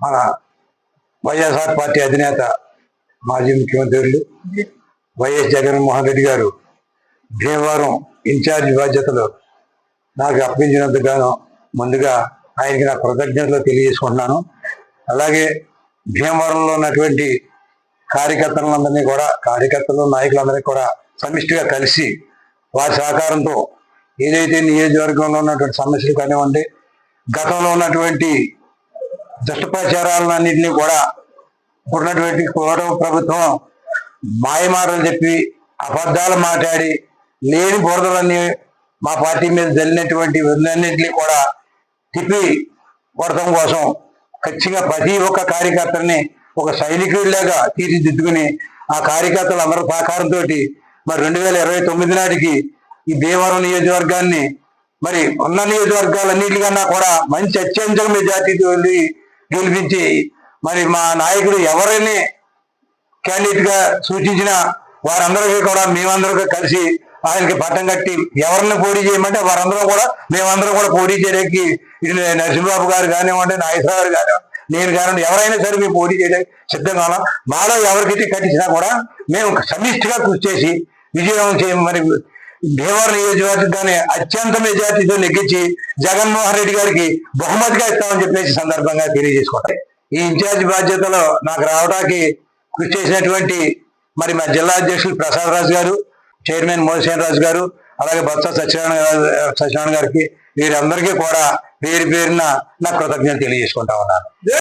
మన వైఎస్ఆర్ పార్టీ అధినేత మాజీ ముఖ్యమంత్రులు వైఎస్ జగన్మోహన్ రెడ్డి గారు భీమవరం ఇన్ఛార్జ్ బాధ్యతలు నాకు అప్పగించినందుకు ముందుగా ఆయనకి నా కృతజ్ఞతలు తెలియజేసుకుంటున్నాను. అలాగే భీమవరంలో ఉన్నటువంటి కార్యకర్తలందరినీ కూడా కార్యకర్తలు నాయకులందరినీ కూడా సమిష్టిగా కలిసి వారి సహకారంతో ఏదైతే నియోజకవర్గంలో ఉన్నటువంటి సమస్యలు కానివ్వండి గతంలో ఉన్నటువంటి దుష్టప్రచారాలన్నింటినీ కూడా ఉన్నటువంటి కూటమి ప్రభుత్వం మాయమాటలు చెప్పి అబద్ధాలు మాట్లాడి లేని బురదలన్నీ మా పార్టీ మీద జరిగినటువంటి అన్నింటినీ కూడా తిప్పి కొడటం కోసం ఖచ్చితంగా ప్రతి ఒక్క కార్యకర్తని ఒక సైనికుడిలాగా తీర్చిదిద్దుకుని ఆ కార్యకర్తలు అందరి సహకారంతో మరి రెండు వేల ఇరవై తొమ్మిది నాటికి ఈ భీమవరం నియోజకవర్గాన్ని మరి ఉన్న నియోజకవర్గాలన్నింటికన్నా కూడా మంచి అత్యంత మెజార్టీతో గెలిపించి మరి మా నాయకుడు ఎవరిని క్యాండిడేట్గా సూచించిన వారందరికీ కూడా మేమందరూ కలిసి ఆయనకి పట్టం కట్టి ఎవరిని పోటీ చేయమంటే వారందరూ కూడా మేమందరం కూడా పోటీ చేయడానికి ఇది నరసింహబాబు గారు కానివ్వండి నాగేశ్వర గారు కానివ్వండి నేను కానివ్వండి ఎవరైనా సరే మేము పోటీ చేయడానికి సిద్ధంగా ఉన్నాం. మాలో ఎవరికి కట్టించినా కూడా మేము సమిష్టిగా కృషి చేసి విజయం చేయ మరి భీమవరం నియోజకవర్గాన్ని అత్యంత మెజార్టీతో నెగ్గించి జగన్మోహన్ రెడ్డి గారికి బహుమతిగా ఇస్తామని చెప్పేసి సందర్భంగా తెలియజేసుకుంటాయి ఈ ఇన్ఛార్జ్ బాధ్యతలో నాకు రావడానికి కృషి చేసినటువంటి మరి మా జిల్లా అధ్యక్షులు ప్రసాద్ రాజు గారు చైర్మన్ మోహన్ రాజు గారు అలాగే బొత్స సత్యనారాయణ గారు- సత్యనారాయణ గారికి వీరందరికీ కూడా పేరు పేరున నా కృతజ్ఞతలు తెలియజేసుకుంటా ఉన్నాను.